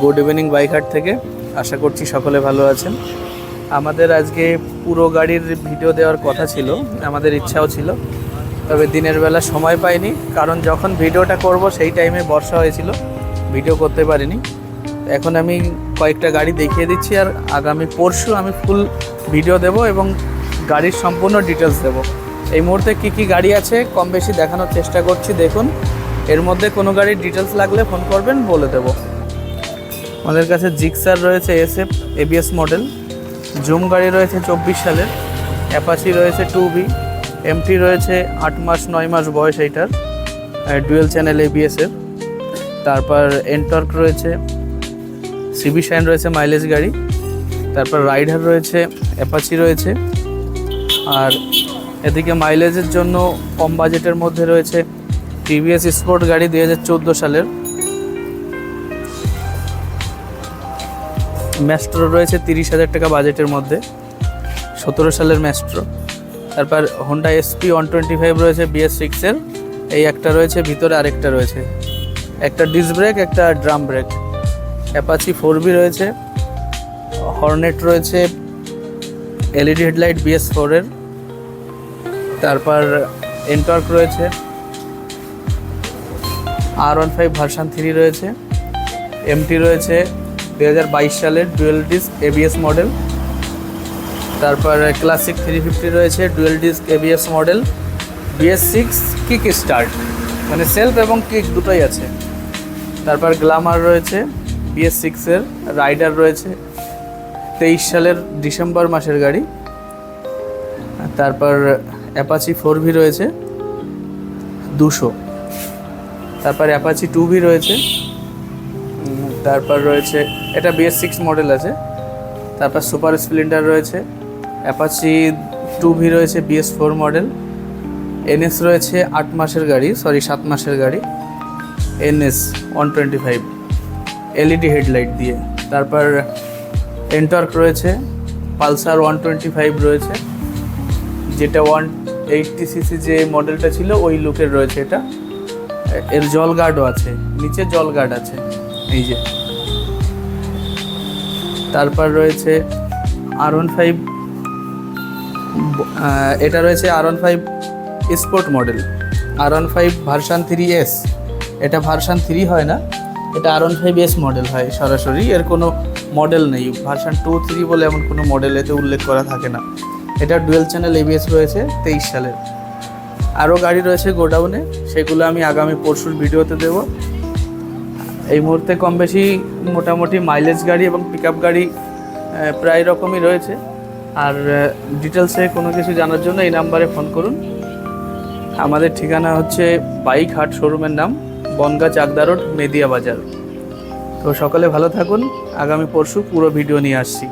Good evening বাইকহাট থেকে। আশা করছি সকলে ভালো আছেন। আমাদের আজকে পুরো গাড়ির ভিডিও দেওয়ার কথা ছিল, আমাদের ইচ্ছাও ছিল, তবে দিনের বেলা সময় পাইনি, কারণ যখন ভিডিওটা করব সেই টাইমে বর্ষা হয়েছিল, ভিডিও করতে পারিনি। এখন আমি কয়েকটা গাড়ি দেখিয়ে দিচ্ছি আর আগামী পরশু আমি ফুল ভিডিও দেব এবং গাড়ির সম্পূর্ণ ডিটেলস দেব। এই মুহূর্তে কি কি গাড়ি আছে কম বেশি দেখানোর চেষ্টা করছি, দেখুন। এর মধ্যে কোনো গাড়ির ডিটেলস লাগলে ফোন করবেন, বলে দেবো। আমাদের কাছে জিক্সার রয়েছে এসএফ এবিএস মডেল জুম গাড়ি রয়েছে চব্বিশ সালের অ্যাপাচি রয়েছে টু বি এমটি রয়েছে আট মাস, নয় মাস বয়স এইটার ডুয়েল চ্যানেল এবিএসের তারপর এনটর্ক রয়েছে সিবি শাইন রয়েছে মাইলেজ গাড়ি, তারপর রাইডার রয়েছে অ্যাপাচি রয়েছে, আর এদিকে মাইলেজের জন্য কম বাজেটের মধ্যে রয়েছে টিভিএস স্পোর্ট গাড়ি দুই হাজার চোদ্দ সালের ম্যাস্ট্রো রয়েছে তিরিশ হাজার টাকা বাজেটের মধ্যে। সতেরো সালের ম্যাস্ট্রো তারপর Honda SP one twenty five রয়েছে বিএস সিক্সের এই একটা রয়েছে, ভিতরে আরেকটা রয়েছে। একটা ডিস ব্রেক একটা drum brake Apache four B রয়েছে। হর্নেট রয়েছে এলইডি হেডলাইট বিএস ফোরের তারপর এনটর্ক রয়েছে। R one five version three রয়েছে। এমটি রয়েছে। দু হাজার বাইশ সালের ডুয়েল ডিস্ক এবিএস মডেল। তারপর ক্লাসিক থ্রি ফিফটি রয়েছে, dual disc ABS model. BS six kick start মানে সেলফ এবং কিক দুটোই আছে। তারপর গ্লামার রয়েছে বিএস সিক্সের রাইডার রয়েছে, তেইশ সালের ডিসেম্বর মাসের গাড়ি। তারপর অ্যাপাচি ফোর ভি রয়েছে, দুশো। তারপর অ্যাপাচি টু ভি রয়েছে তারপর রয়েছে, এটা বিএস সিক্স মডেল আছে। তারপর সুপার স্প্লেন্ডার রয়েছে। অ্যাপাচি টু ভি রয়েছে বিএস ফোর মডেল এনএস রয়েছে, আট মাসের গাড়ি সরি সাত মাসের গাড়ি। NS one twenty five LED headlight দিয়ে। তারপর এনটর্ক রয়েছে পালসার ওয়ান টোয়েন্টি ফাইভ রয়েছে। যেটা ওয়ান এইটটি সিসি যে মডেলটা ছিল, ওই লুকের রয়েছে এটা। এর জল গার্ডও আছে, নিচে জল গার্ড আছে। এই যে। তারপর রয়েছে আর ওয়ান ফাইভ এটা রয়েছে R one five sport model R one five version three S এটা ভার্সান থ্রি হয় না, এটা R one five S model হয় সরাসরি, এর কোনো মডেল নেই। ভার্সান টু থ্রি বলে এমন কোনো মডেল এতে উল্লেখ করা থাকে না। এটা ডুয়েল চ্যানেল এবিএস রয়েছে তেইশ সালের। আরও গাড়ি রয়েছে গোডাউনে সেগুলো আমি আগামী পরশুর ভিডিওতে দেবো। এই মুহূর্তে কম বেশি মোটামুটি মাইলেজ গাড়ি এবং পিক গাড়ি প্রায় রকমই রয়েছে। আর ডিটেলসে কোনো কিছু জানার জন্য এই নাম্বারে ফোন করুন। আমাদের ঠিকানা হচ্ছে বাইক হাট শোরুমের নাম, বনগা চাকদা রোড মেদিয়া বাজার তো সকালে ভালো থাকুন। আগামী পরশু পুরো ভিডিও নিয়ে আসছি।